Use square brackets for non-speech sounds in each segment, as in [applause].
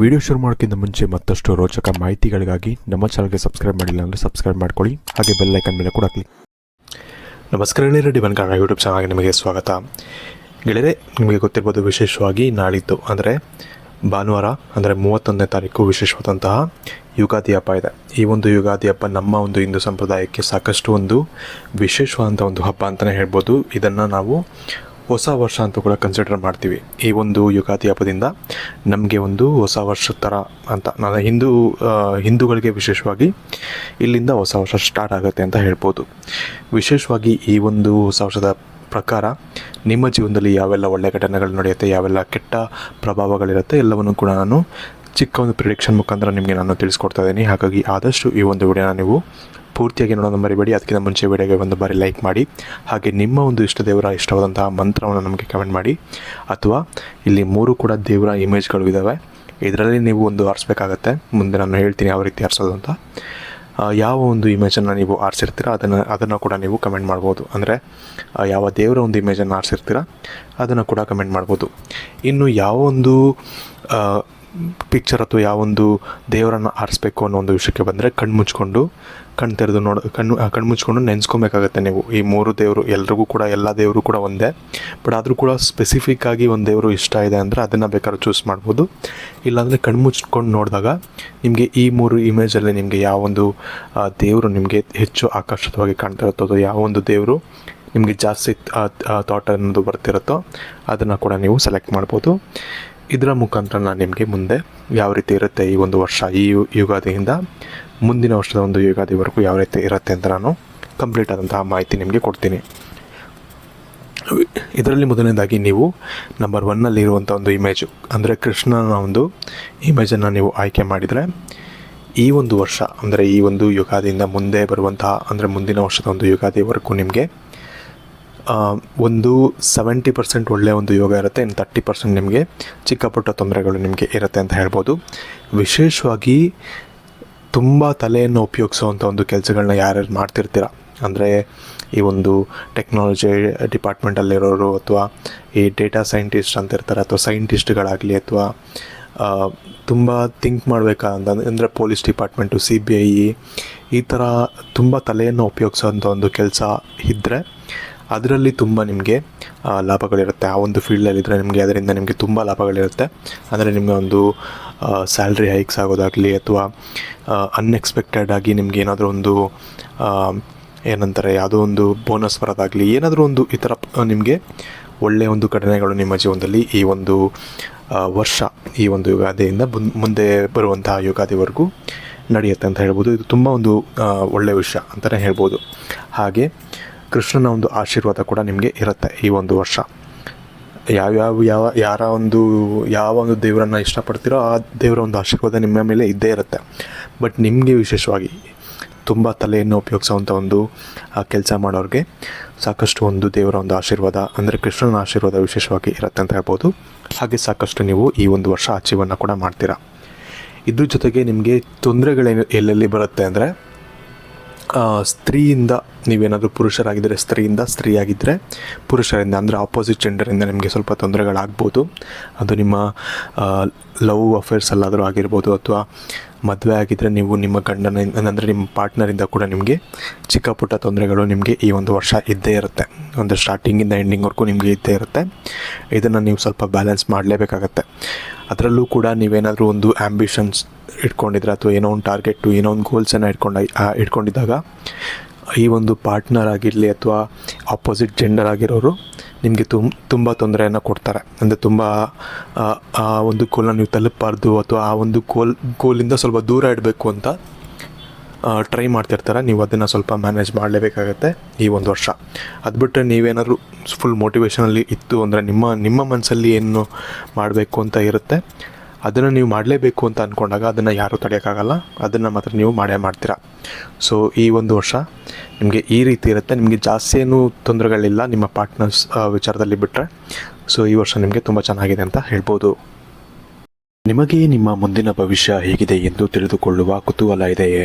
Video ಶುರು ಮಾಡೋಕ್ಕಿಂತ ಮುಂಚೆ ಮತ್ತಷ್ಟು ರೋಚಕ ಮಾಹಿತಿಗಳಿಗಾಗಿ ನಮ್ಮ ಚಾನಲ್ಗೆ ಸಬ್ಸ್ಕ್ರೈಬ್ ಮಾಡಿಲ್ಲ ಅಂದರೆ ಸಬ್ಸ್ಕ್ರೈಬ್ ಮಾಡ್ಕೊಳ್ಳಿ. ಹಾಗೆ ಬೆಲ್ ಐಕನ್ ಮೇಲೆ ಕೂಡ ಕ್ಲಿಕ್. ನಮಸ್ಕಾರ ರೆಡ್ಡಿ ಡಿವನ್ ಕನ್ನಡ ಯೂಟ್ಯೂಬ್ ಚಾನಲ್ಗೆ ನಿಮಗೆ ಸ್ವಾಗತ. ಗೆಳೆಯರೆ, ನಿಮಗೆ ಗೊತ್ತಿರ್ಬೋದು ವಿಶೇಷವಾಗಿ ನಾಳಿದ್ದು, ಅಂದರೆ ಭಾನುವಾರ, ಅಂದರೆ ಮೂವತ್ತೊಂದನೇ ತಾರೀಕು ವಿಶೇಷವಾದಂತಹ ಯುಗಾದಿ ಹಬ್ಬ ಇದೆ. ಈ ಒಂದು ಯುಗಾದಿ ಹಬ್ಬ ನಮ್ಮ ಒಂದು ಹಿಂದೂ ಸಂಪ್ರದಾಯಕ್ಕೆ ಸಾಕಷ್ಟು ಒಂದು ವಿಶೇಷವಾದಂಥ ಒಂದು ಹಬ್ಬ ಅಂತಲೇ ಹೇಳ್ಬೋದು. ಇದನ್ನು ನಾವು ಹೊಸ ವರ್ಷ ಅಂತ ಕೂಡ ಕನ್ಸಿಡರ್ ಮಾಡ್ತೀವಿ. ಈ ಒಂದು ಯುಗಾದಿ ಹಬ್ಬದಿಂದ ನಮಗೆ ಒಂದು ಹೊಸ ವರ್ಷ ಥರ ಅಂತ. ನಾನು ಹಿಂದೂ ಹಿಂದೂಗಳಿಗೆ ವಿಶೇಷವಾಗಿ ಇಲ್ಲಿಂದ ಹೊಸ ವರ್ಷ ಸ್ಟಾರ್ಟ್ ಆಗುತ್ತೆ ಅಂತ ಹೇಳ್ಬೋದು. ವಿಶೇಷವಾಗಿ ಈ ಒಂದು ಹೊಸ ವರ್ಷದ ಪ್ರಕಾರ ನಿಮ್ಮ ಜೀವನದಲ್ಲಿ ಯಾವೆಲ್ಲ ಒಳ್ಳೆಯ ಘಟನೆಗಳು ನಡೆಯುತ್ತೆ, ಯಾವೆಲ್ಲ ಕೆಟ್ಟ ಪ್ರಭಾವಗಳಿರುತ್ತೆ, ಎಲ್ಲವನ್ನು ಕೂಡ ನಾನು ಚಿಕ್ಕ ಒಂದು ಪ್ರಿಡಿಕ್ಷನ್ ಮುಖಾಂತರ ನಿಮಗೆ ನಾನು ತಿಳಿಸ್ಕೊಡ್ತಾ ಇದ್ದೀನಿ. ಹಾಗಾಗಿ ಆದಷ್ಟು ಈ ಒಂದು ವಿಡಿಯೋನ ನೀವು ಪೂರ್ತಿಯಾಗಿ ನೋಡೋದು ಮರಿಬೇಡಿ. ಅದಕ್ಕಿಂತ ಮುಂಚೆ ವಿಡಿಯೋಗೆ ಒಂದು ಬಾರಿ ಲೈಕ್ ಮಾಡಿ. ಹಾಗೆ ನಿಮ್ಮ ಒಂದು ಇಷ್ಟ ದೇವರ ಇಷ್ಟವಾದಂತಹ ಮಂತ್ರವನ್ನು ನಮಗೆ ಕಮೆಂಟ್ ಮಾಡಿ. ಅಥವಾ ಇಲ್ಲಿ ಮೂರು ಕೂಡ ದೇವರ ಇಮೇಜ್ಗಳು ಇದ್ದಾವೆ ಇದರಲ್ಲಿ ನೀವು ಒಂದು ಆರಿಸ್ಬೇಕಾಗತ್ತೆ. ಮುಂದೆ ನಾನು ಹೇಳ್ತೀನಿ ಯಾವ ರೀತಿ ಆರಿಸೋದು ಅಂತ. ಯಾವ ಒಂದು ಇಮೇಜನ್ನು ನೀವು ಆರಿಸಿರ್ತೀರ, ಅದನ್ನು ಅದನ್ನು ಕೂಡ ನೀವು ಕಮೆಂಟ್ ಮಾಡ್ಬೋದು. ಅಂದರೆ ಯಾವ ದೇವರ ಒಂದು ಇಮೇಜನ್ನು ಆರಿಸಿರ್ತೀರ, ಅದನ್ನು ಕೂಡ ಕಮೆಂಟ್ ಮಾಡ್ಬೋದು. ಇನ್ನು ಯಾವ ಒಂದು ಪಿಕ್ಚರ್ ಅಥವಾ ಯಾವೊಂದು ದೇವರನ್ನು ಆರಿಸ್ಬೇಕು ಅನ್ನೋ ಒಂದು ವಿಷಯಕ್ಕೆ ಬಂದರೆ ಕಣ್ಣು ಮುಚ್ಕೊಂಡು, ಕಣ್ಣು ತೆರೆದು ನೋಡ, ಕಣ್ಣು ಕಣ್ಣು ಮುಚ್ಕೊಂಡು ನೆನೆಸ್ಕೊಬೇಕಾಗತ್ತೆ ನೀವು. ಈ ಮೂರು ದೇವರು, ಎಲ್ರಿಗೂ ಕೂಡ, ಎಲ್ಲ ದೇವರು ಕೂಡ ಒಂದೇ. ಬಟ್ ಆದರೂ ಕೂಡ ಸ್ಪೆಸಿಫಿಕ್ ಆಗಿ ಒಂದು ದೇವರು ಇಷ್ಟ ಇದೆ ಅಂದರೆ ಅದನ್ನು ಬೇಕಾದ್ರೆ ಚೂಸ್ ಮಾಡ್ಬೋದು. ಇಲ್ಲಾಂದರೆ ಕಣ್ಣು ಮುಚ್ಕೊಂಡು ನೋಡಿದಾಗ ನಿಮಗೆ ಈ ಮೂರು ಇಮೇಜಲ್ಲಿ ನಿಮಗೆ ಯಾವೊಂದು ದೇವರು ನಿಮಗೆ ಹೆಚ್ಚು ಆಕರ್ಷಿತವಾಗಿ ಕಾಣ್ತಾ ಇರುತ್ತೋ ಅಥವಾ ಯಾವೊಂದು ದೇವರು ನಿಮಗೆ ಜಾಸ್ತಿ ಥಾಟ್ ಅನ್ನೋದು ಬರ್ತಿರುತ್ತೋ ಅದನ್ನು ಕೂಡ ನೀವು ಸೆಲೆಕ್ಟ್ ಮಾಡ್ಬೋದು. ಇದರ ಮುಖಾಂತರ ನಾನು ನಿಮಗೆ ಮುಂದೆ ಯಾವ ರೀತಿ ಇರುತ್ತೆ ಈ ಒಂದು ವರ್ಷ, ಈ ಯುಗಾದಿಯಿಂದ ಮುಂದಿನ ವರ್ಷದ ಒಂದು ಯುಗಾದಿವರೆಗೂ ಯಾವ ರೀತಿ ಇರುತ್ತೆ ಅಂತ ನಾನು ಕಂಪ್ಲೀಟ್ ಆದಂತಹ ಮಾಹಿತಿ ನಿಮಗೆ ಕೊಡ್ತೀನಿ. ಇದರಲ್ಲಿ ಮೊದಲನೇದಾಗಿ ನೀವು ನಂಬರ್ ಒನ್ನಲ್ಲಿ ಇರುವಂಥ ಒಂದು ಇಮೇಜು ಅಂದರೆ ಕೃಷ್ಣನ ಒಂದು ಇಮೇಜನ್ನು ನೀವು ಆಯ್ಕೆ ಮಾಡಿದರೆ ಈ ಒಂದು ವರ್ಷ, ಅಂದರೆ ಈ ಒಂದು ಯುಗಾದಿಯಿಂದ ಮುಂದೆ ಬರುವಂತಹ, ಅಂದರೆ ಮುಂದಿನ ವರ್ಷದ ಒಂದು ಯುಗಾದಿವರೆಗೂ ನಿಮಗೆ ಒಂದು ಸೆವೆಂಟಿ ಪರ್ಸೆಂಟ್ ಒಳ್ಳೆಯ ಒಂದು ಯೋಗ ಇರುತ್ತೆ, ಇನ್ನು ತರ್ಟಿ ಪರ್ಸೆಂಟ್ ನಿಮಗೆ ಚಿಕ್ಕ ಪುಟ್ಟ ತೊಂದರೆಗಳು ನಿಮಗೆ ಇರುತ್ತೆ ಅಂತ ಹೇಳ್ಬೋದು. ವಿಶೇಷವಾಗಿ ತುಂಬ ತಲೆಯನ್ನು ಉಪಯೋಗಿಸುವಂಥ ಒಂದು ಕೆಲಸಗಳನ್ನ ಯಾರ್ಯಾರು ಮಾಡ್ತಿರ್ತೀರ? ಅಂದರೆ ಈ ಒಂದು ಟೆಕ್ನಾಲಜಿ ಡಿಪಾರ್ಟ್ಮೆಂಟಲ್ಲಿರೋರು ಅಥವಾ ಈ ಡೇಟಾ ಸೈಂಟಿಸ್ಟ್ ಅಂತ ಇರ್ತಾರೆ, ಅಥವಾ ಸೈಂಟಿಸ್ಟ್ಗಳಾಗಲಿ ಅಥವಾ ತುಂಬ ಥಿಂಕ್ ಮಾಡಬೇಕಂತ ಅಂದರೆ police department C B I ಈ ಥರ ತುಂಬ ತಲೆಯನ್ನು ಉಪಯೋಗಿಸೋಂಥ ಒಂದು ಕೆಲಸ ಇದ್ದರೆ ಅದರಲ್ಲಿ ತುಂಬ ನಿಮಗೆ ಲಾಭಗಳಿರುತ್ತೆ. ಆ ಒಂದು ಫೀಲ್ಡಲ್ಲಿದ್ದರೆ ನಿಮಗೆ ಅದರಿಂದ ನಿಮಗೆ ತುಂಬ ಲಾಭಗಳಿರುತ್ತೆ. ಅಂದರೆ ನಿಮಗೆ ಒಂದು ಸ್ಯಾಲ್ರಿ ಹೈಕ್ಸ್ ಆಗೋದಾಗಲಿ ಅಥವಾ ಅನ್ಎಕ್ಸ್ಪೆಕ್ಟೆಡ್ ಆಗಿ ನಿಮ್ಗೆ ಏನಾದರೂ ಒಂದು ಏನಂತಾರೆ, ಯಾವುದೋ ಒಂದು ಬೋನಸ್ ಬರೋದಾಗಲಿ, ಏನಾದರೂ ಒಂದು ಈ ಥರ ನಿಮಗೆ ಒಳ್ಳೆಯ ಒಂದು ಘಟನೆಗಳು ನಿಮ್ಮ ಜೀವನದಲ್ಲಿ ಈ ಒಂದು ವರ್ಷ, ಈ ಒಂದು ಯುಗಾದಿಯಿಂದ ಮುಂದೆ ಬರುವಂತಹ ಯುಗಾದಿವರೆಗೂ ನಡೆಯುತ್ತೆ ಅಂತ ಹೇಳ್ಬೋದು. ಇದು ತುಂಬ ಒಂದು ಒಳ್ಳೆಯ ವಿಷಯ ಅಂತಲೇ ಹೇಳ್ಬೋದು. ಹಾಗೆ ಕೃಷ್ಣನ ಒಂದು ಆಶೀರ್ವಾದ ಕೂಡ ನಿಮಗೆ ಇರುತ್ತೆ ಈ ಒಂದು ವರ್ಷ. ಯಾವ್ಯಾವ ಯಾವ ಯಾರ ಒಂದು ಯಾವ ಒಂದು ದೇವರನ್ನು ಇಷ್ಟಪಡ್ತೀರೋ ಆ ದೇವರ ಒಂದು ಆಶೀರ್ವಾದ ನಿಮ್ಮ ಮೇಲೆ ಇದ್ದೇ ಇರುತ್ತೆ. ಬಟ್ ನಿಮಗೆ ವಿಶೇಷವಾಗಿ ತುಂಬ ತಲೆಯನ್ನು ಉಪಯೋಗಿಸೋವಂಥ ಒಂದು ಕೆಲಸ ಮಾಡೋರಿಗೆ ಸಾಕಷ್ಟು ಒಂದು ದೇವರ ಒಂದು ಆಶೀರ್ವಾದ ಅಂದರೆ ಕೃಷ್ಣನ ಆಶೀರ್ವಾದ ವಿಶೇಷವಾಗಿ ಇರುತ್ತೆ ಅಂತ ಹೇಳ್ಬೋದು. ಹಾಗೆ ಸಾಕಷ್ಟು ನೀವು ಈ ಒಂದು ವರ್ಷ ಅಚೀವನ್ನು ಕೂಡ ಮಾಡ್ತೀರಾ. ಇದ್ರ ಜೊತೆಗೆ ನಿಮಗೆ ತೊಂದರೆಗಳೇನು ಎಲ್ಲೆಲ್ಲಿ ಬರುತ್ತೆ ಅಂದರೆ ಆ, ಸ್ತ್ರೀಯಿಂದ ನೀವೇನಾದರೂ ಪುರುಷರಾಗಿದ್ದರೆ ಸ್ತ್ರೀಯಿಂದ ಸ್ತ್ರೀಯಾಗಿದ್ದರೆ ಪುರುಷರಿಂದ ಅಂದರೆ ಆಪೋಸಿಟ್ ಜೆಂಡರಿಂದ ನಿಮಗೆ ಸ್ವಲ್ಪ ತೊಂದರೆಗಳಾಗ್ಬೋದು. ಅದು ನಿಮ್ಮ ಲವ್ ಅಫೇರ್ಸಲ್ಲಾದರೂ ಆಗಿರ್ಬೋದು ಅಥವಾ ಮದುವೆ ಆಗಿದ್ದರೆ ನೀವು ನಿಮ್ಮ ಗಂಡನ ಅಂದರೆ ನಿಮ್ಮ ಪಾರ್ಟ್ನರಿಂದ ಕೂಡ ನಿಮಗೆ ಚಿಕ್ಕ ಪುಟ್ಟ ತೊಂದರೆಗಳು ನಿಮಗೆ ಈ ಒಂದು ವರ್ಷ ಇದ್ದೇ ಇರುತ್ತೆ. ಒಂದು ಸ್ಟಾರ್ಟಿಂಗಿಂದ ಎಂಡಿಂಗ್ವರೆಗೂ ನಿಮಗೆ ಇದ್ದೇ ಇರುತ್ತೆ. ಇದನ್ನು ನೀವು ಸ್ವಲ್ಪ ಬ್ಯಾಲೆನ್ಸ್ ಮಾಡಲೇಬೇಕಾಗತ್ತೆ. ಅದರಲ್ಲೂ ಕೂಡ ನೀವೇನಾದರೂ ಒಂದು ಆ್ಯಂಬಿಷನ್ಸ್ ಇಟ್ಕೊಂಡಿದ್ರೆ ಅಥವಾ ಏನೋ ಒಂದು ಟಾರ್ಗೆಟು ಏನೋ ಒಂದು ಗೋಲ್ಸನ್ನು ಇಟ್ಕೊಂಡು ಇಟ್ಕೊಂಡಿದ್ದಾಗ ಈ ಒಂದು ಪಾರ್ಟ್ನರ್ ಆಗಿರಲಿ ಅಥವಾ ಆಪೋಸಿಟ್ ಜೆಂಡರ್ ಆಗಿರೋರು ನಿಮಗೆ ತುಮ್ ತುಂಬ ತೊಂದರೆಯನ್ನು ಕೊಡ್ತಾರೆ. ಅಂದರೆ ತುಂಬ ಆ, ಆ ಒಂದು ಗೋಲನ್ನು ನೀವು ತಲುಪಬಾರ್ದು ಅಥವಾ ಆ ಒಂದು ಗೋಲ್ ಗೋಲಿಂದ ಸ್ವಲ್ಪ ದೂರ ಇಡಬೇಕು ಅಂತ ಟ್ರೈ ಮಾಡ್ತಿರ್ತಾರೆ. ನೀವು ಅದನ್ನು ಸ್ವಲ್ಪ ಮ್ಯಾನೇಜ್ ಮಾಡಲೇಬೇಕಾಗತ್ತೆ ಈ ಒಂದು ವರ್ಷ. ಅದು ಬಿಟ್ಟರೆ ನೀವೇನಾದರೂ ಫುಲ್ ಮೋಟಿವೇಶನಲ್ಲಿ ಇತ್ತು ಅಂದರೆ ನಿಮ್ಮ ನಿಮ್ಮ ಮನಸ್ಸಲ್ಲಿ ಏನು ಮಾಡಬೇಕು ಅಂತ ಇರುತ್ತೆ. ಅದನ್ನು ನೀವು ಮಾಡಲೇಬೇಕು ಅಂತ ಅಂದ್ಕೊಂಡಾಗ ಅದನ್ನು ಯಾರೂ ತಡೆಯೋಕ್ಕಾಗಲ್ಲ. ಅದನ್ನು ಮಾತ್ರ ನೀವು ಮಾಡೇ ಮಾಡ್ತೀರಾ. ಸೊ ಈ ಒಂದು ವರ್ಷ ನಿಮಗೆ ಈ ರೀತಿ ಇರುತ್ತೆ. ನಿಮಗೆ ಜಾಸ್ತಿ ಏನು ತೊಂದರೆಗಳಿಲ್ಲ ನಿಮ್ಮ ಪಾರ್ಟ್ನರ್ಸ್ ವಿಚಾರದಲ್ಲಿ ಬಿಟ್ಟರೆ ಸೊ ಈ ವರ್ಷ ನಿಮಗೆ ತುಂಬ ಚೆನ್ನಾಗಿದೆ ಅಂತ ಹೇಳ್ಬೋದು. ನಿಮಗೆ ನಿಮ್ಮ ಮುಂದಿನ ಭವಿಷ್ಯ ಹೇಗಿದೆ ಎಂದು ತಿಳಿದುಕೊಳ್ಳುವ ಕುತೂಹಲ ಇದೆಯೇ?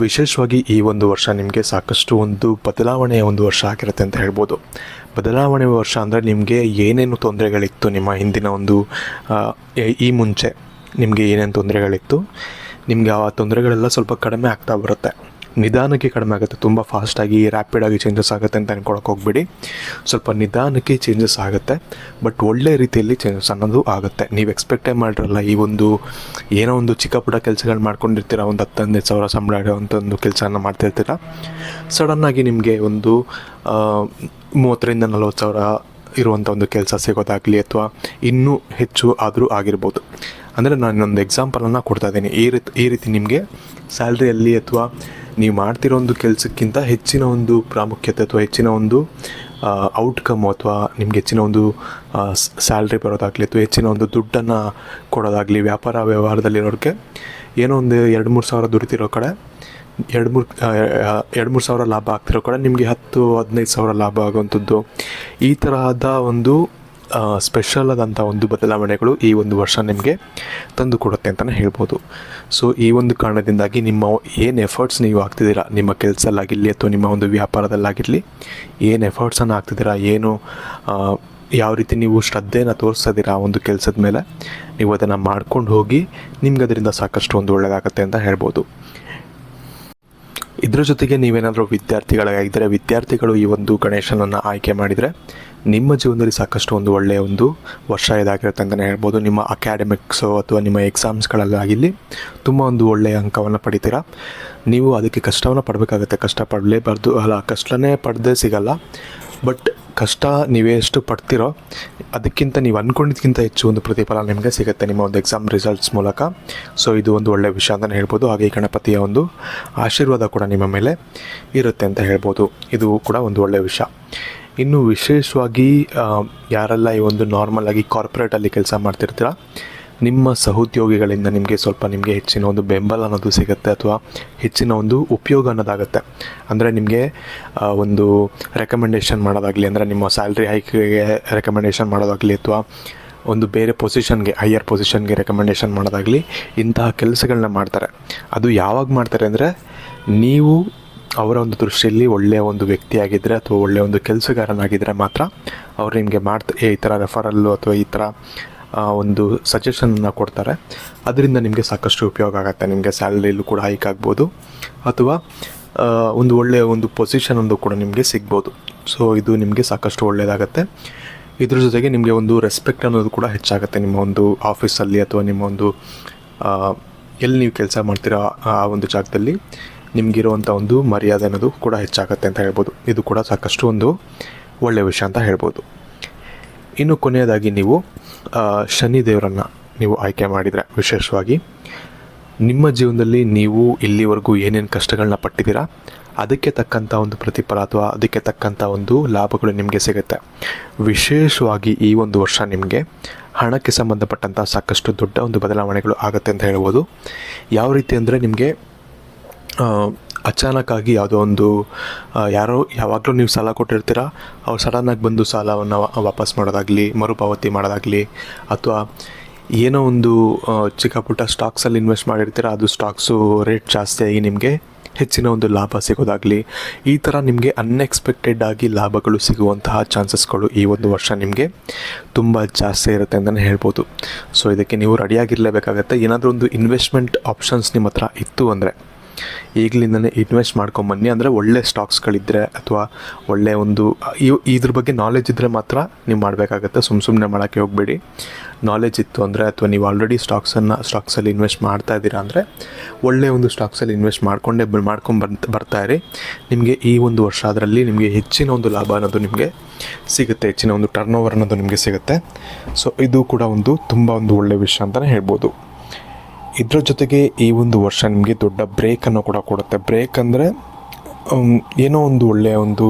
ವಿಶೇಷವಾಗಿ ಈ ಒಂದು ವರ್ಷ ನಿಮಗೆ ಸಾಕಷ್ಟು ಒಂದು ಬದಲಾವಣೆಯ ಒಂದು ವರ್ಷ ಆಗಿರುತ್ತೆ ಅಂತ ಹೇಳ್ಬೋದು. ಬದಲಾವಣೆ ವರ್ಷ ಅಂದರೆ ನಿಮಗೆ ಏನೇನು ತೊಂದರೆಗಳಿತ್ತು ನಿಮ್ಮ ಹಿಂದಿನ ಒಂದು ಈ- ಮುಂಚೆ? ನಿಮಗೆ ಏನೇನು ತೊಂದರೆಗಳಿತ್ತು? ನಿಮಗೆ ಆ ತೊಂದರೆಗಳೆಲ್ಲ ಸ್ವಲ್ಪ ಕಡಿಮೆ ಆಗ್ತಾ ಬರುತ್ತೆ. ನಿಧಾನಕ್ಕೆ ಕಡಿಮೆ ಆಗುತ್ತೆ. ತುಂಬ ಫಾಸ್ಟಾಗಿ ರ್ಯಾಪಿಡಾಗಿ ಚೇಂಜಸ್ ಆಗುತ್ತೆ ಅಂತ ಅನ್ಕೊಳಕ್ಕೆ ಹೋಗ್ಬೇಡಿ. ಸ್ವಲ್ಪ ನಿಧಾನಕ್ಕೆ ಚೇಂಜಸ್ ಆಗುತ್ತೆ. ಬಟ್ ಒಳ್ಳೆ ರೀತಿಯಲ್ಲಿ ಚೇಂಜಸ್ ಅನ್ನೋದು ಆಗುತ್ತೆ. ನೀವು ಎಕ್ಸ್ಪೆಕ್ಟೇ ಮಾಡಿರಲ್ಲ, ಈ ಒಂದು ಏನೋ ಒಂದು ಚಿಕ್ಕ ಪುಟ್ಟ ಕೆಲಸಗಳು ಮಾಡ್ಕೊಂಡಿರ್ತೀರ, ಒಂದು ಹತ್ತು ಹದಿನೈದು ಸಾವಿರ ಸಂಬಳ ಇಡುವಂಥ ಒಂದು ಕೆಲಸನ ಮಾಡ್ತಿರ್ತೀರ. ಸಡನ್ನಾಗಿ ನಿಮಗೆ ಒಂದು ಮೂವತ್ತರಿಂದ ನಲ್ವತ್ತು ಸಾವಿರ ಇರುವಂಥ ಒಂದು ಕೆಲಸ ಸಿಗೋದಾಗಲಿ ಅಥವಾ ಇನ್ನೂ ಹೆಚ್ಚು ಆದರೂ ಆಗಿರ್ಬೋದು. ಅಂದರೆ ನಾನು ಒಂದು ಎಕ್ಸಾಂಪಲನ್ನು ಕೊಡ್ತಾ ಇದ್ದೀನಿ. ಈ ರೀತಿ ಈ ರೀತಿ ನಿಮಗೆ ಸ್ಯಾಲ್ರಿಯಲ್ಲಿ ಅಥವಾ ನೀವು ಮಾಡ್ತಿರೋ ಒಂದು ಕೆಲಸಕ್ಕಿಂತ ಹೆಚ್ಚಿನ ಒಂದು ಪ್ರಾಮುಖ್ಯತೆ ಅಥವಾ ಹೆಚ್ಚಿನ ಒಂದು ಔಟ್ಕಮ್ ಅಥವಾ ನಿಮ್ಗೆ ಹೆಚ್ಚಿನ ಒಂದು ಸ್ಯಾಲ್ರಿ ಬರೋದಾಗಲಿ ಅಥವಾ ಹೆಚ್ಚಿನ ಒಂದು ದುಡ್ಡನ್ನು ಕೊಡೋದಾಗಲಿ, ವ್ಯಾಪಾರ ವ್ಯವಹಾರದಲ್ಲಿರೋರಿಗೆ ಏನೋ ಒಂದು ಎರಡು ಮೂರು ಸಾವಿರ ದುಡಿತಿರೋ ಕಡೆ, ಎರಡು ಮೂರು ಎರಡು ಮೂರು ಸಾವಿರ ಲಾಭ ಆಗ್ತಿರೋ ಕಡೆ ನಿಮಗೆ ಹತ್ತು, ಹದಿನೈದು ಸಾವಿರ ಲಾಭ ಆಗುವಂಥದ್ದು. ಈ ತರಹದ ಒಂದು ಸ್ಪೆಷಲ್ ಆದಂಥ ಒಂದು ಬದಲಾವಣೆಗಳು ಈ ಒಂದು ವರ್ಷ ನಿಮಗೆ ತಂದು ಕೊಡುತ್ತೆ ಅಂತಲೇ ಹೇಳ್ಬೋದು. ಸೊ ಈ ಒಂದು ಕಾರಣದಿಂದಾಗಿ ನಿಮ್ಮ ಏನು ಎಫರ್ಟ್ಸ್ ನೀವು ಹಾಕ್ತಿದ್ದೀರಾ ನಿಮ್ಮ ಕೆಲಸದಲ್ಲಾಗಿರಲಿ ಅಥವಾ ನಿಮ್ಮ ಒಂದು ವ್ಯಾಪಾರದಲ್ಲಾಗಿರಲಿ, ಏನು ಎಫರ್ಟ್ಸನ್ನು ಹಾಕ್ತಿದ್ದೀರಾ ಏನು ಯಾವ ರೀತಿ ನೀವು ಶ್ರದ್ಧೆಯನ್ನು ತೋರಿಸ್ತಿದ್ದೀರಾ ಆ ಒಂದು ಕೆಲಸದ ಮೇಲೆ? ನೀವು ಅದನ್ನು ಮಾಡ್ಕೊಂಡು ಹೋಗಿ ನಿಮ್ಗೆ ಅದರಿಂದ ಸಾಕಷ್ಟು ಒಂದು ಒಳ್ಳೆಯದಾಗತ್ತೆ ಅಂತ ಹೇಳ್ಬೋದು. ಇದರ ಜೊತೆಗೆ ನೀವೇನಾದರೂ ವಿದ್ಯಾರ್ಥಿಗಳಾಗಿದ್ದರೆ ವಿದ್ಯಾರ್ಥಿಗಳು ಈ ಒಂದು ಗಣೇಶನನ್ನು ಆಯ್ಕೆ ಮಾಡಿದರೆ ನಿಮ್ಮ ಜೀವನದಲ್ಲಿ ಸಾಕಷ್ಟು ಒಂದು ಒಳ್ಳೆಯ ಒಂದು ವರ್ಷ ಇದಾಗಿರುತ್ತೆ ಅಂತಲೇ ಹೇಳ್ಬೋದು. ನಿಮ್ಮ ಅಕಾಡೆಮಿಕ್ಸು ಅಥವಾ ನಿಮ್ಮ ಎಕ್ಸಾಮ್ಸ್ಗಳಲ್ಲಾಗಿಲ್ಲಿ ತುಂಬ ಒಂದು ಒಳ್ಳೆಯ ಅಂಕವನ್ನು ಪಡಿತೀರಾ? ನೀವು ಅದಕ್ಕೆ ಕಷ್ಟವನ್ನು ಪಡಬೇಕಾಗುತ್ತೆ. ಕಷ್ಟ ಪಡಲೇಬಾರ್ದು. ಅಲ್ಲ, ಕಷ್ಟನೇ ಪಡೆದೇ ಸಿಗಲ್ಲ. ಬಟ್ ಕಷ್ಟ ನೀವೆಷ್ಟು ಪಡ್ತಿರೋ, ಅದಕ್ಕಿಂತ ನೀವು ಅಂದ್ಕೊಂಡಿದ್ದಕ್ಕಿಂತ ಹೆಚ್ಚು ಒಂದು ಪ್ರತಿಫಲ ನಿಮಗೆ ಸಿಗುತ್ತೆ ನಿಮ್ಮ ಒಂದು ಎಕ್ಸಾಮ್ ರಿಸಲ್ಟ್ಸ್ ಮೂಲಕ. ಸೊ ಇದು ಒಂದು ಒಳ್ಳೆಯ ವಿಷಯ ಅಂತಲೇ ಹೇಳ್ಬೋದು. ಹಾಗೆ ಗಣಪತಿಯ ಒಂದು ಆಶೀರ್ವಾದ ಕೂಡ ನಿಮ್ಮ ಮೇಲೆ ಇರುತ್ತೆ ಅಂತ ಹೇಳ್ಬೋದು. ಇದು ಕೂಡ ಒಂದು ಒಳ್ಳೆಯ ವಿಷಯ. ಇನ್ನು ವಿಶೇಷವಾಗಿ ಯಾರೆಲ್ಲ ಈ ಒಂದು ನಾರ್ಮಲ್ ಆಗಿ ಕಾರ್ಪೊರೇಟಲ್ಲಿ ಕೆಲಸ ಮಾಡ್ತಿರ್ತೀರ, ನಿಮ್ಮ ಸಹೋದ್ಯೋಗಿಗಳಿಂದ ನಿಮಗೆ ಸ್ವಲ್ಪ ನಿಮಗೆ ಹೆಚ್ಚಿನ ಒಂದು ಬೆಂಬಲ ಅನ್ನೋದು ಸಿಗುತ್ತೆ ಅಥವಾ ಹೆಚ್ಚಿನ ಒಂದು ಉಪಯೋಗ ಅನ್ನೋದಾಗುತ್ತೆ. ಅಂದರೆ ನಿಮಗೆ ಒಂದು ರೆಕಮೆಂಡೇಷನ್ ಮಾಡೋದಾಗಲಿ, ಅಂದರೆ ನಿಮ್ಮ ಸ್ಯಾಲ್ರಿ ಹೈಕ್ಗೆ ರೆಕಮೆಂಡೇಷನ್ ಮಾಡೋದಾಗಲಿ ಅಥವಾ ಒಂದು ಬೇರೆ ಪೊಸಿಷನ್ಗೆ ಹೈಯರ್ ಪೊಸಿಷನ್ಗೆ ರೆಕಮೆಂಡೇಷನ್ ಮಾಡೋದಾಗಲಿ ಇಂತಹ ಕೆಲಸಗಳನ್ನ ಮಾಡ್ತಾರೆ. ಅದು ಯಾವಾಗ ಮಾಡ್ತಾರೆ ಅಂದರೆ, ನೀವು ಅವರ ಒಂದು ದೃಷ್ಟಿಯಲ್ಲಿ ಒಳ್ಳೆಯ ಒಂದು ವ್ಯಕ್ತಿಯಾಗಿದ್ದರೆ ಅಥವಾ ಒಳ್ಳೆಯ ಒಂದು ಕೆಲಸಗಾರನಾಗಿದ್ದರೆ ಮಾತ್ರ ಅವ್ರು ನಿಮಗೆ ಮಾಡ್ತಾ ಈ ಥರ ರೆಫರಲ್ಲು ಅಥವಾ ಈ ಥರ ಒಂದು ಸಜೆಷನನ್ನು ಕೊಡ್ತಾರೆ. ಅದರಿಂದ ನಿಮಗೆ ಸಾಕಷ್ಟು ಉಪಯೋಗ ಆಗುತ್ತೆ. ನಿಮಗೆ ಸ್ಯಾಲ್ರಿಲೂ ಕೂಡ ಹೈಕ್ ಆಗ್ಬೋದು. ಅಥವಾ ಒಂದು ಒಳ್ಳೆಯ ಒಂದು ಪೊಸಿಷನ್ ಒಂದು ಕೂಡ ನಿಮಗೆ ಸಿಗ್ಬೋದು. ಸೊ ಇದು ನಿಮಗೆ ಸಾಕಷ್ಟು ಒಳ್ಳೆಯದಾಗತ್ತೆ ಇದ್ರ ಜೊತೆಗೆ ನಿಮಗೆ ಒಂದು ರೆಸ್ಪೆಕ್ಟ್ ಅನ್ನೋದು ಕೂಡ ಹೆಚ್ಚಾಗುತ್ತೆ. ನಿಮ್ಮ ಒಂದು ಆಫೀಸಲ್ಲಿ ಅಥವಾ ನಿಮ್ಮ ಒಂದು ಎಲ್ಲಿ ನೀವು ಕೆಲಸ ಮಾಡ್ತೀರೋ ಆ ಒಂದು ಜಾಗದಲ್ಲಿ. ನಿಮಗಿರುವಂಥ ಒಂದು ಮರ್ಯಾದೆ ಅನ್ನೋದು ಕೂಡ ಹೆಚ್ಚಾಗುತ್ತೆ ಅಂತ ಹೇಳ್ಬೋದು. ಇದು ಕೂಡ ಸಾಕಷ್ಟು ಒಂದು ಒಳ್ಳೆಯ ವಿಷಯ ಅಂತ ಹೇಳ್ಬೋದು. ಇನ್ನು ಕೊನೆಯದಾಗಿ ನೀವು ಶನಿ ದೇವರನ್ನು ನೀವು ಆಯ್ಕೆ ಮಾಡಿದರೆ ವಿಶೇಷವಾಗಿ, ನಿಮ್ಮ ಜೀವನದಲ್ಲಿ ನೀವು ಇಲ್ಲಿವರೆಗೂ ಏನೇನು ಕಷ್ಟಗಳನ್ನ ಪಟ್ಟಿದ್ದೀರಾ, ಅದಕ್ಕೆ ತಕ್ಕಂಥ ಒಂದು ಪ್ರತಿಫಲ ಅಥವಾ ಅದಕ್ಕೆ ತಕ್ಕಂಥ ಒಂದು ಲಾಭಗಳು ನಿಮಗೆ ಸಿಗುತ್ತೆ. ವಿಶೇಷವಾಗಿ ಈ ಒಂದು ವರ್ಷ ನಿಮಗೆ ಹಣಕ್ಕೆ ಸಂಬಂಧಪಟ್ಟಂಥ ಸಾಕಷ್ಟು ದೊಡ್ಡ ಒಂದು ಬದಲಾವಣೆಗಳು ಆಗುತ್ತೆ ಅಂತ ಹೇಳ್ಬೋದು. ಯಾವ ರೀತಿ ಅಂದರೆ ನಿಮಗೆ ಅಚಾನಕ್ಕಾಗಿ ಯಾವುದೋ ಒಂದು ಯಾರೋ, ಯಾವಾಗಲೂ ನೀವು ಸಾಲ ಕೊಟ್ಟಿರ್ತೀರ, ಅವ್ರು ಸಡನ್ನಾಗಿ ಬಂದು ಸಾಲವನ್ನು ವಾಪಸ್ ಮಾಡೋದಾಗಲಿ, ಮರುಪಾವತಿ ಮಾಡೋದಾಗಲಿ, ಅಥವಾ ಏನೋ ಒಂದು ಚಿಕ್ಕ ಪುಟ್ಟ ಸ್ಟಾಕ್ಸಲ್ಲಿ ಇನ್ವೆಸ್ಟ್ ಮಾಡಿರ್ತೀರ, ಅದು ಸ್ಟಾಕ್ಸು ರೇಟ್ ಜಾಸ್ತಿ ಆಗಿ ನಿಮಗೆ ಹೆಚ್ಚಿನ ಒಂದು ಲಾಭ ಸಿಗೋದಾಗಲಿ, ಈ ಥರ ನಿಮಗೆ ಅನ್ಎಕ್ಸ್ಪೆಕ್ಟೆಡ್ ಆಗಿ ಲಾಭಗಳು ಸಿಗುವಂತಹ ಚಾನ್ಸಸ್ಗಳು ಈ ಒಂದು ವರ್ಷ ನಿಮಗೆ ತುಂಬ ಜಾಸ್ತಿ ಇರುತ್ತೆ ಅಂತಲೇ ಹೇಳ್ಬೋದು. ಸೊ ಇದಕ್ಕೆ ನೀವು ರೆಡಿಯಾಗಿರಲೇಬೇಕಾಗತ್ತೆ ಏನಾದರೂ ಒಂದು ಇನ್ವೆಸ್ಟ್ಮೆಂಟ್ ಆಪ್ಷನ್ಸ್ ನಿಮ್ಮ ಹತ್ರ ಇತ್ತು ಅಂದರೆ ಈಗಲಿಂದನೇ ಇನ್ವೆಸ್ಟ್ ಮಾಡ್ಕೊಂಬನ್ನಿ. ಅಂದರೆ ಒಳ್ಳೆ ಸ್ಟಾಕ್ಸ್ಗಳಿದ್ದರೆ ಅಥವಾ ಒಳ್ಳೆಯ ಒಂದು ಇದ್ರ ಬಗ್ಗೆ ನಾಲೆಜ್ ಇದ್ದರೆ ಮಾತ್ರ ನೀವು ಮಾಡಬೇಕಾಗತ್ತೆ. ಸುಮ್ಮ ಸುಮ್ಮನೆ ಮಾಡೋಕ್ಕೆ ಹೋಗಬೇಡಿ. ನಾಲೆಜ್ ಇತ್ತು ಅಂದರೆ ಅಥವಾ ನೀವು ಆಲ್ರೆಡಿ ಸ್ಟಾಕ್ಸನ್ನು ಸ್ಟಾಕ್ಸಲ್ಲಿ ಇನ್ವೆಸ್ಟ್ ಮಾಡ್ತಾ ಇದ್ದೀರಾ ಅಂದರೆ ಒಳ್ಳೆಯ ಒಂದು ಸ್ಟಾಕ್ಸಲ್ಲಿ ಇನ್ವೆಸ್ಟ್ ಮಾಡಿಕೊಂಡೇ ಮಾಡ್ಕೊಂಡು ಬರ್ತಾ ಇರಿ. ನಿಮಗೆ ಈ ಒಂದು ವರ್ಷ ಅದರಲ್ಲಿ ನಿಮಗೆ ಹೆಚ್ಚಿನ ಒಂದು ಲಾಭ ಅನ್ನೋದು ನಿಮಗೆ ಸಿಗುತ್ತೆ. ಹೆಚ್ಚಿನ ಒಂದು ಟರ್ನ್ ಓವರ್ ಅನ್ನೋದು ನಿಮಗೆ ಸಿಗುತ್ತೆ. ಸೊ ಇದು ಕೂಡ ಒಂದು ತುಂಬ ಒಂದು ಒಳ್ಳೆಯ ವಿಷಯ ಅಂತಲೇ ಹೇಳ್ಬೋದು. ಇದ್ರ ಜೊತೆಗೆ ಈ ಒಂದು ವರ್ಷ ನಿಮಗೆ ದೊಡ್ಡ ಬ್ರೇಕನ್ನು ಕೂಡ ಕೊಡುತ್ತೆ. ಬ್ರೇಕ್ ಅಂದರೆ ಏನೋ ಒಂದು ಒಳ್ಳೆಯ ಒಂದು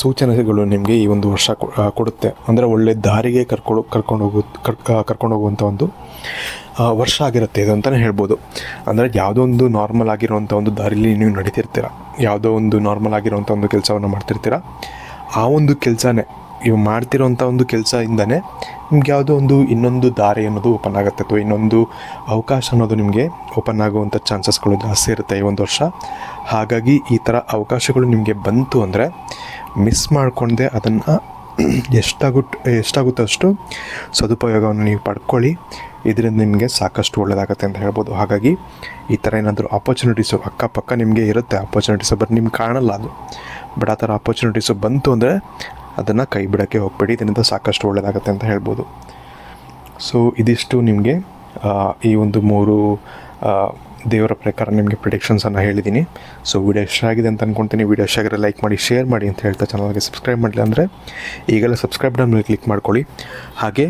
ಸೂಚನೆಗಳು ನಿಮಗೆ ಈ ಒಂದು ವರ್ಷ ಕೊಡುತ್ತೆ. ಅಂದರೆ ಒಳ್ಳೆ ದಾರಿಗೆ ಕರ್ಕೊಂಡು ಕರ್ಕೊಂಡು ಹೋಗು, ಕರ್ ಕರ್ಕೊಂಡು ಹೋಗುವಂಥ ಒಂದು ವರ್ಷ ಆಗಿರುತ್ತೆ ಇದು ಅಂತಲೇ ಹೇಳ್ಬೋದು. ಅಂದರೆ ಯಾವುದೋ ಒಂದು ನಾರ್ಮಲ್ ಆಗಿರುವಂಥ ಒಂದು ದಾರಿಲಿ ನೀವು ನಡೀತಿರ್ತೀರ. ಯಾವುದೋ ಒಂದು ನಾರ್ಮಲ್ ಆಗಿರುವಂಥ ಒಂದು ಕೆಲಸವನ್ನು ಮಾಡ್ತಿರ್ತೀರ. ಆ ಒಂದು ಕೆಲಸನೇ ಇವು ಮಾಡ್ತಿರೋಂಥ ಒಂದು ಕೆಲಸದಿಂದನೇ ನಿಮ್ಗೆ ಯಾವುದೋ ಒಂದು ಇನ್ನೊಂದು ದಾರಿ ಅನ್ನೋದು ಓಪನ್ ಆಗುತ್ತೆ ಅಥವಾ ಇನ್ನೊಂದು ಅವಕಾಶ ಅನ್ನೋದು ನಿಮಗೆ ಓಪನ್ ಆಗುವಂಥ ಚಾನ್ಸಸ್ಗಳು ಜಾಸ್ತಿ ಇರುತ್ತೆ ಈ ಒಂದು ವರ್ಷ. ಹಾಗಾಗಿ ಈ ಥರ ಅವಕಾಶಗಳು ನಿಮಗೆ ಬಂತು ಅಂದರೆ ಮಿಸ್ ಮಾಡಿಕೊಂಡೆ ಅದನ್ನು [clears throat] ಎಷ್ಟಾಗುಟ್ ಎಷ್ಟಾಗುತ್ತೋ ಅಷ್ಟು ಸದುಪಯೋಗವನ್ನು ನೀವು ಪಡ್ಕೊಳ್ಳಿ. ಇದರಿಂದ ನಿಮಗೆ ಸಾಕಷ್ಟು ಒಳ್ಳೆಯದಾಗತ್ತೆ ಅಂತ ಹೇಳ್ಬೋದು. ಹಾಗಾಗಿ ಈ ಥರ ಏನಾದರೂ ಆಪರ್ಚುನಿಟೀಸು ಅಕ್ಕಪಕ್ಕ ನಿಮಗೆ ಇರುತ್ತೆ. ಆಪರ್ಚುನಿಟೀಸು ಬಟ್ ನಿಮ್ಗೆ ಕಾಣಲ್ಲ ಅದು. ಬಟ್ ಆ ಥರ ಆಪರ್ಚುನಿಟೀಸು ಬಂತು ಅಂದರೆ ಅದನ್ನು ಕೈ ಬಿಡೋಕ್ಕೆ ಹೋಗ್ಬೇಡಿ, ಇದರಿಂದ ಸಾಕಷ್ಟು ಒಳ್ಳೆಯದಾಗತ್ತೆ ಅಂತ ಹೇಳ್ಬೋದು. ಸೊ ಇದಿಷ್ಟು ನಿಮಗೆ ಈ ಒಂದು ಮೂರು ದೇವರ ಪ್ರಕಾರ ನಿಮಗೆ ಪ್ರಿಡಿಕ್ಷನ್ಸನ್ನು ಹೇಳಿದ್ದೀನಿ ಸೊ ವಿಡಿಯೋ ಇಷ್ಟ ಆಗಿದೆ ಅಂತ ಅಂದ್ಕೊತೀನಿ ವಿಡಿಯೋ ಇಷ್ಟ ಲೈಕ್ ಮಾಡಿ ಶೇರ್ ಮಾಡಿ ಅಂತ ಹೇಳ್ತಾ ಚಾನಲ್ಗೆ ಸಬ್ಸ್ಕ್ರೈಬ್ ಮಾಡಲಿ ಅಂದರೆ ಈಗೆಲ್ಲ ಸಬ್ಸ್ಕ್ರೈಬ್ ಮೇಲೆ ಕ್ಲಿಕ್ ಮಾಡ್ಕೊಳ್ಳಿ. ಹಾಗೆ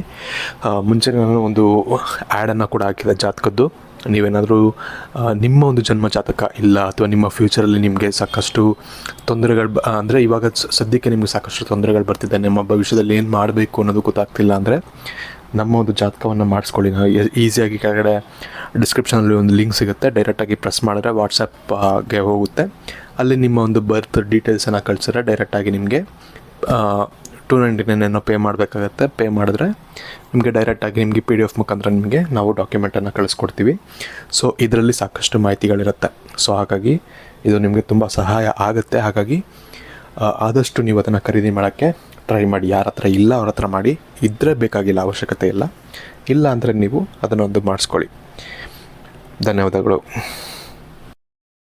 ಮುಂಚೆ ನಾನು ಒಂದು ಆ್ಯಡನ್ನು ಕೂಡ ಹಾಕಿದೆ ಜಾತಕದ್ದು. ನೀವೇನಾದರೂ ನಿಮ್ಮ ಒಂದು ಜನ್ಮ ಜಾತಕ ಇಲ್ಲ ಅಥವಾ ನಿಮ್ಮ ಫ್ಯೂಚರಲ್ಲಿ ನಿಮಗೆ ಸಾಕಷ್ಟು ತೊಂದರೆಗಳು ಬ, ಅಂದರೆ ಇವಾಗ ಸದ್ಯಕ್ಕೆ ನಿಮಗೆ ಸಾಕಷ್ಟು ತೊಂದರೆಗಳು ಬರ್ತಿದೆ. ನಿಮ್ಮ ಭವಿಷ್ಯದಲ್ಲಿ ಏನು ಮಾಡಬೇಕು ಅನ್ನೋದು ಗೊತ್ತಾಗ್ತಿಲ್ಲ ಅಂದರೆ ನಮ್ಮ ಒಂದು ಜಾತಕವನ್ನು ಮಾಡಿಸ್ಕೊಳ್ಳಿ. ಈಸಿಯಾಗಿ ಕೆಳಗಡೆ ಡಿಸ್ಕ್ರಿಪ್ಷನಲ್ಲಿ ಒಂದು ಲಿಂಕ್ ಸಿಗುತ್ತೆ. ಡೈರೆಕ್ಟಾಗಿ ಪ್ರೆಸ್ ಮಾಡಿದ್ರೆ ವಾಟ್ಸಪ್ಗೆ ಹೋಗುತ್ತೆ. ಅಲ್ಲಿ ನಿಮ್ಮ ಒಂದು ಬರ್ತ್ ಡೀಟೇಲ್ಸನ್ನು ಕಳಿಸಿದ್ರೆ ಡೈರೆಕ್ಟಾಗಿ ನಿಮಗೆ ಟೂ ನೈಂಟಿ ನೈನ್ ಏನೋ ಪೇ ಮಾಡಬೇಕಾಗತ್ತೆ. ಪೇ ಮಾಡಿದ್ರೆ ನಿಮಗೆ ಡೈರೆಕ್ಟಾಗಿ ನಿಮಗೆ ಪಿ ಡಿ ಎಫ್ ಮುಖಾಂತರ ನಿಮಗೆ ನಾವು ಡಾಕ್ಯುಮೆಂಟನ್ನು ಕಳಿಸ್ಕೊಡ್ತೀವಿ. ಸೊ ಇದರಲ್ಲಿ ಸಾಕಷ್ಟು ಮಾಹಿತಿಗಳಿರುತ್ತೆ. ಸೊ ಹಾಗಾಗಿ ಇದು ನಿಮಗೆ ತುಂಬ ಸಹಾಯ ಆಗುತ್ತೆ. ಹಾಗಾಗಿ ಆದಷ್ಟು ನೀವು ಅದನ್ನು ಖರೀದಿ ಮಾಡೋಕ್ಕೆ ಟ್ರೈ ಮಾಡಿ. ಯಾರ ಹತ್ರ ಇಲ್ಲ, ಅವ್ರ ಹತ್ರ ಮಾಡಿ. ಇದ್ದರೆ ಬೇಕಾಗಿಲ್ಲ ಅವಶ್ಯಕತೆ ಇಲ್ಲ. ಇಲ್ಲ ಅಂದರೆ ನೀವು ಅದನ್ನೊಂದು ಮಾಡಿಸ್ಕೊಳ್ಳಿ. ಧನ್ಯವಾದಗಳು.